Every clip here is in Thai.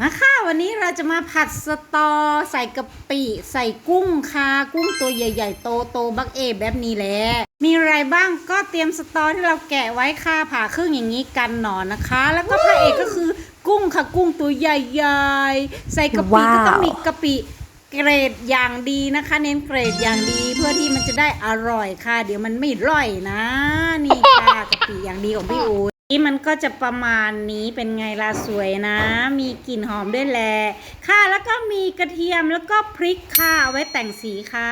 มาค่ะวันนี้เราจะมาผัดสตอใส่กะปิ ใส่กุ้งค่ะกุ้งตัวใหญ่ๆ โตโตๆบักเอแบบนี้แหละมีอะไรบ้างก็เตรียมสตอที่เราแกะไว้ค่ะผ่าครึ่งอย่างนี้กันหนอนนะคะ แล้วก็พระเอกก็คือกุ้งค่ะกุ้งตัวใหญ่ๆ ใส่กะปิก็ต้องมีกะปิเกรดอย่างดีนะคะ เน้นเกรดอย่างดีเพื่อที่มันจะได้อร่อยค่ะ เดี๋ยวมันไม่ร่อยนะ นี่ค่ะกะปิอย่างดีของพี่อู๋ นี่มันก็จะประมาณนี้เป็นไงล่ะสวยนะ มีกลิ่นหอมด้วยแหละค่ะแล้วก็มีกระเทียมแล้วก็พริกค่ะเอาไว้แต่งสีค่ะ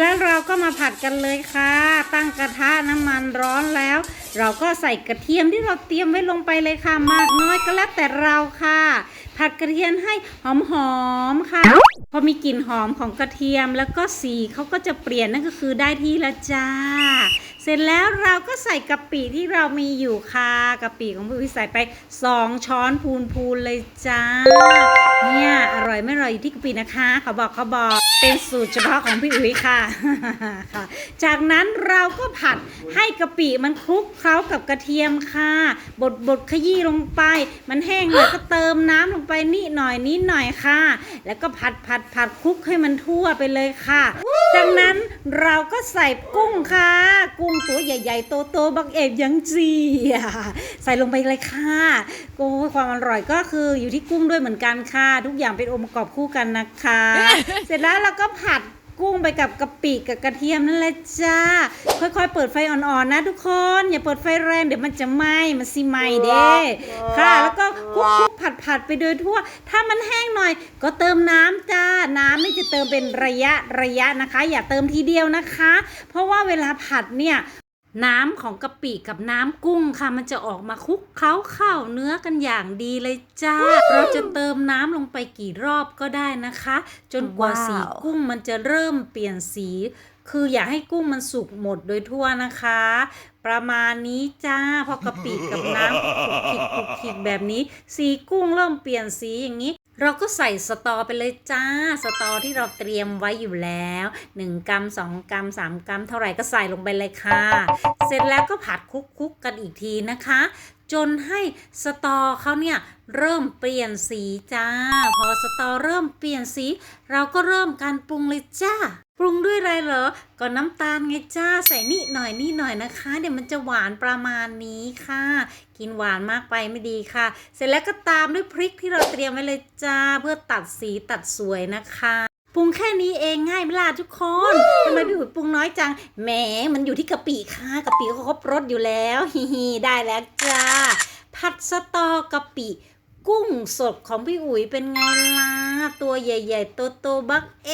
แล้วเราก็มาผัดกันเลยค่ะ ตั้งกระทะน้ำมันร้อนแล้ว เราก็ใส่กระเทียมที่เราเตรียมไว้ลงไปเลยค่ะ มากน้อยก็แล้วแต่เราค่ะ ผัดกระเทียมให้หอมๆค่ะพอมีกลิ่นหอมของกระเทียมแล้วก็สีเขาก็จะเปลี่ยนนั่นก็คือได้ที่ละจ้า เสร็จแล้วเราก็ใส่กะปิที่เรามีอยู่ค่ะกะปิของพี่วิใส่ไป 2 ช้อนพูนๆเลยจ้า เนี่ยอร่อยไม่อร่อยอยู่ที่กะปินะคะเขาบอกเขาบอกเป็นสูตรเฉพาะของพี่อุ๋ยค่ะค่ะ จากนั้นเราก็ผัดให้กะปิมันคลุกเคล้ากับกระเทียมค่ะ บดบดขยี้ลงไป มันแห้งหน่อยก็เติมน้ำลงไปนิดหน่อยนิดหน่อยค่ะ แล้วก็ผัดผัดผัดคลุกให้มันทั่วไปเลยค่ะ จากนั้นเราก็ใส่กุ้งค่ะ กุ้งตัวใหญ่ ๆ โตๆบักเอบยังจีอะใส่ลงไปเลยค่ะโอ้ยความอร่อยก็คืออยู่ที่กุ้งด้วยเหมือนกันค่ะ ทุกอย่างเป็นองค์ประกอบคู่กันนะคะ เสร็จแล้วเราก็ผัดกุ้งไปกับกะปิกับกระเทียมนั่นแหละจ้า ค่อยๆ เปิดไฟอ่อนๆนะทุกคน อย่าเปิดไฟแรงเดี๋ยวมันจะไหม้มันสิไหม้เด้ค่ะ แล้วก็คลุ กๆผัดๆไปโดยทั่ว ถ้ามันแห้งหน่อย ก็เติมน้ำจ้า น้ำนี่จะเติมเป็นระยะระยะนะคะ อย่าเติมทีเดียวนะคะ เพราะว่าเวลาผัดเนี่ยน้ำของกะปิกับน้ำกุ้งค่ะ มันจะออกมาคลุกเคล้าเข้าเนื้อกันอย่างดีเลยจ้า เราจะเติมน้ำลงไปกี่รอบก็ได้นะคะ จนกว่าว้าวสีกุ้งมันจะเริ่มเปลี่ยนสี คืออย่าให้กุ้งมันสุกหมดโดยทั่วนะคะ ประมาณนี้จ้าพอกะปิกับน้ำคลุกคลิกคลุกคลิกแบบนี้ สีกุ้งเริ่มเปลี่ยนสีอย่างนี้ เราก็ใส่สตอไปเลยจ้า สตอที่เราเตรียมไว้อยู่แล้ว 1กรัม2กรัม3กรัมเท่าไหร่ก็ใส่ลงไปเลยค่ะ เสร็จแล้วก็ผัดคลุกๆกันอีกทีนะคะ จนให้สตอเขาเนี่ยเริ่มเปลี่ยนสีจ้า พอสตอเริ่มเปลี่ยนสี เราก็เริ่มการปรุงเลยจ้า ปรุงด้วยอะไรเหรอ ก็น้ำตาลไงจ้า ใส่นิดหน่อยนิดหน่อยนะคะ เดี๋ยวมันจะหวานประมาณนี้ค่ะ กินหวานมากไปไม่ดีค่ะ เสร็จแล้วก็ตามด้วยพริกที่เราเตรียมไว้เลยจ้า เพื่อตัดสีตัดสวยนะคะ ปรุงแค่นี้เองง่ายไหมล่ะทุกคนทำไมพี่อุ๋ยปรุงน้อยจังแหมมันอยู่ที่กะปิค่ะกะปิเขาครบรสอยู่แล้วฮิฮิได้แล้วจ้าผัดสตอกะปิ กุ้งสดของพี่อุ๋ยเป็นไงล่ะตัวใหญ่ ๆ โตๆบักเอ